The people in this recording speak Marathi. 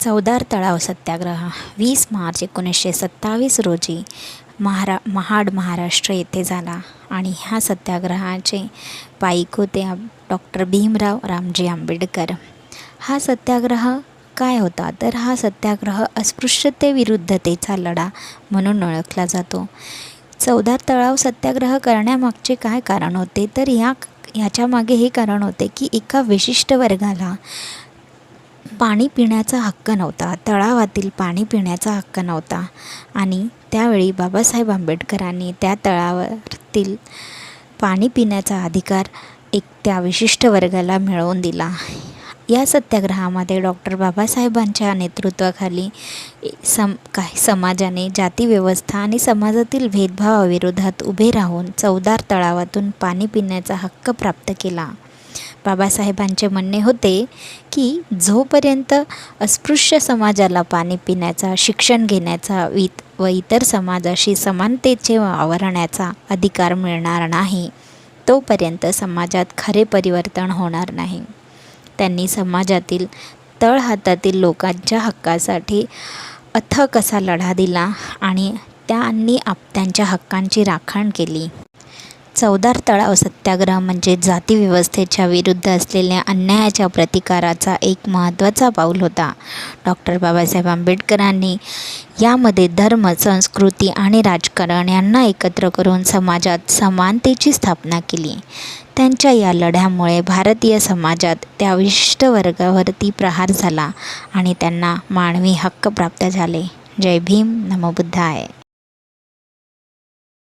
चौदार तळाव सत्याग्रह वीस मार्च एकोणीसशे सत्तावीस रोजी महारा महाड महाराष्ट्र येथे झाला आणि ह्या सत्याग्रहाचे पाईक होते डॉक्टर भीमराव रामजी आंबेडकर. हा सत्याग्रह काय होता? तर हा सत्याग्रह अस्पृश्यतेविरुद्धतेचा लढा म्हणून ओळखला जातो. चौदार तळाव सत्याग्रह करण्यामागचे काय कारण होते? तर या ह्याच्यामागे हे कारण होते की एका विशिष्ट वर्गाला पाणी पिण्याचा हक्क नव्हता. तळावातील पाणी पिण्याचा हक्क नव्हता. आणि त्यावेळी बाबासाहेब आंबेडकरांनी त्या तळावातील पाणी पिण्याचा अधिकार एक त्या विशिष्ट वर्गाला मिळवून दिला. या सत्याग्रहामध्ये डॉक्टर बाबासाहेबांच्या नेतृत्वाखाली सम काही समाजाने जातीव्यवस्था आणि समाजातील भेदभावाविरोधात उभे राहून चवदार तळावातून पाणी पिण्याचा हक्क प्राप्त केला. बाबासाहेबांचे म्हणणे होते की जोपर्यंत अस्पृश्य समाजाला पाणी पिण्याचा शिक्षण घेण्याचा वित व इतर समाजाशी समानतेचे वावरण्याचा अधिकार मिळणार नाही तोपर्यंत समाजात खरे परिवर्तन होणार नाही. त्यांनी समाजातील तळहातातील लोकांच्या हक्कासाठी अथक असा लढा दिला आणि त्यांनी आप त्यांच्या हक्कांची राखण केली. चौदार तळाव सत्याग्रह म्हणजे जातीव्यवस्थेच्या विरुद्ध असलेल्या अन्यायाच्या प्रतिकाराचा एक महत्त्वाचा पाऊल होता. डॉक्टर बाबासाहेब आंबेडकरांनी यामध्ये धर्म संस्कृती आणि राजकारण यांना एकत्र करून समाजात समानतेची स्थापना केली. त्यांच्या या लढ्यामुळे भारतीय समाजात त्या विशिष्ट वर्गावरती प्रहार झाला आणि त्यांना मानवी हक्क प्राप्त झाले. जय भीम नमबुद्ध आहे